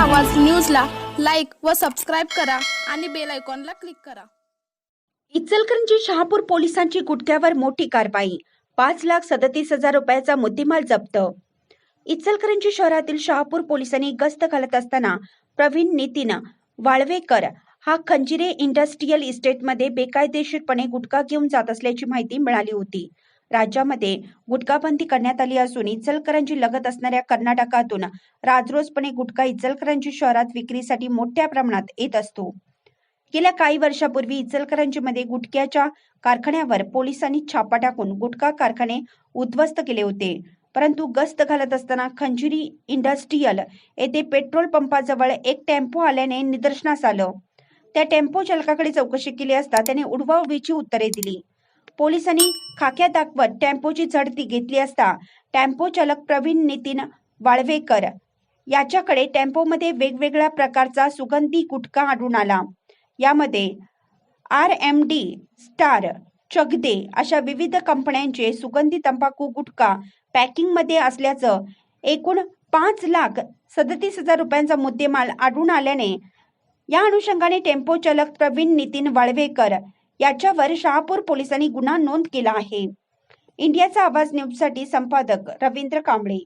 आवाज न्यूजला लाइक व सबस्क्राईब करा आणि बेल आयकॉनला क्लिक करा. इचलकरंजी शहापूर पोलिसांची गुटख्यावर मोठी कारवाई पाच लाख सदतीस हजार रुपयाचा मुद्देमाल जप्त. इचलकरंजी शहरातील शहापूर पोलिसांनी गस्त घालत असताना प्रवीण नितीन वाळवेकर हा खंजिरे इंडस्ट्रीयल इस्टेटमध्ये बेकायदेशीरपणे गुटखा घेऊन जात असल्याची माहिती मिळाली होती. राज्यामध्ये गुटखाबंदी करण्यात आली असून इचलकरंजी लगत असणाऱ्या कर्नाटकातून राजरोजपणे गुटखा इचलकरंजी शहरात विक्रीसाठी मोठ्या प्रमाणात येत असतो. गेल्या काही वर्षापूर्वी इचलकरंजीमध्ये गुटख्याच्या कारखान्यावर पोलिसांनी छापा टाकून गुटखा कारखाने उद्ध्वस्त केले होते. परंतु गस्त घालत असताना खंजुरी इंडस्ट्रीयल येथे पेट्रोल पंपाजवळ एक टेम्पो आल्याने निदर्शनास आलं. त्या टेम्पो चालकाकडे चौकशी केली असता त्याने उडवाउडवीची उत्तरे दिली. पोलिसांनी खाक्या दाखवत टेम्पोची झडती घेतली असता टेम्पो चालक प्रवीण नितीन वाळवेकर याच्याकडे टेम्पोमध्ये वेगवेगळ्या प्रकारचा सुगंधी गुटखा आढळून आला. यामध्ये आर एम डी स्टार चगदे अशा विविध कंपन्यांचे सुगंधी तंबाखू गुटखा पॅकिंगमध्ये असल्याचं एकूण पाच लाख सदतीस हजार रुपयांचा मुद्देमाल आढळून आल्याने या अनुषंगाने टेम्पो चालक प्रवीण नितीन वाळवेकर याच्यावर शहापूर पोलिसांनी गुन्हा नोंद केला आहे. इंडियाचा आवाज न्यूजसाठी संपादक रवींद्र कांबळे.